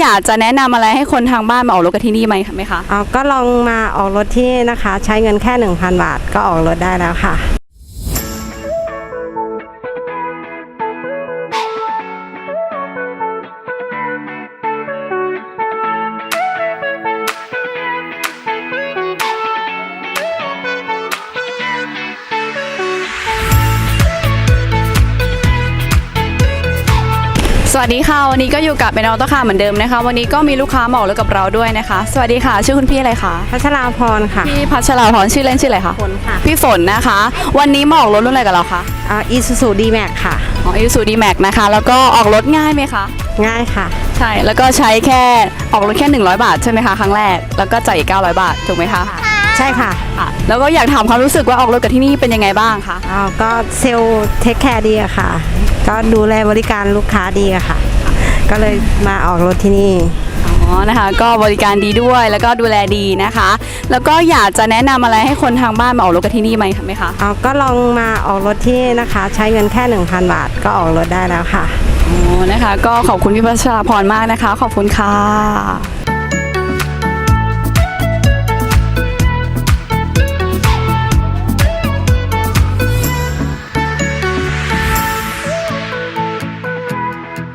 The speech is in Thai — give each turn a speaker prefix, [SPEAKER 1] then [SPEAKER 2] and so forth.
[SPEAKER 1] อยากจะแนะนำอะไรให้คนทางบ้านมาออกรถกันที่นี่ไหมไหมคะ
[SPEAKER 2] เอาก็ลองมาออกรถที่นี่นะคะ ใช้เงินแค่ 1,000 บาทก็ออกรถได้แล้วค่ะ
[SPEAKER 1] สวัสดีค่ะวันนี้ก็อยู่กับเป็นออโต้คาร์เหมือนเดิมนะคะ วันนี้ก็มีลูกค้ามาออกรถกับเราด้วยนะคะ สวัสดีค่ะ ชื่อคุณพี่อะไรคะ
[SPEAKER 2] พัชราพรค่ะ
[SPEAKER 1] พี่พัชราพรชื่อเล่นชื่ออะไรคะ
[SPEAKER 2] ผลค่ะ
[SPEAKER 1] พี่ฝนนะคะ วันนี้มาออกรถรุ่นอะไรกับเราคะ
[SPEAKER 2] อีซูซูดีแม็กค่ะ
[SPEAKER 1] ของอิซูดีแม็กนะคะ แล้วก็ออกรถง่ายไหมคะ
[SPEAKER 2] ง่ายค่ะ
[SPEAKER 1] ใช่แล้วก็ใช้แค่ออกรถแค่ 100 บาทใช่ไหมคะครั้งแรกแล้วก็จ่ายอีก900 บาทถูกไหมคะ
[SPEAKER 2] ใช่ค่ะ
[SPEAKER 1] ค่ะ แล้วก็อยากถามความรู้สึกว่าออกรถกับที่นี่เป็นยังไงบ้างคะ
[SPEAKER 2] เอาก็เซลล์เทคแคร์ดีอะค่ะ ก็ดูแลบริการลูกค้าดีอะค่ะ ก็เลยมาออกรถที่นี่
[SPEAKER 1] อ๋อ นะคะ ก็บริการดีด้วยแล้วก็ดูแลดีนะคะ แล้วก็อยากจะแนะนำอะไรให้คนทางบ้านมาออกรถกันที่นี่ไหมไหมคะ
[SPEAKER 2] เอาก็ลองมาออกรถที่นี่นะคะ ใช้เงินแค่ 1,000 บาทก็ออกรถได้แล้วค่ะ
[SPEAKER 1] อ๋อ นะคะ ก็ขอบคุณพี่พัชราพรมากนะคะ ขอบคุณค่ะ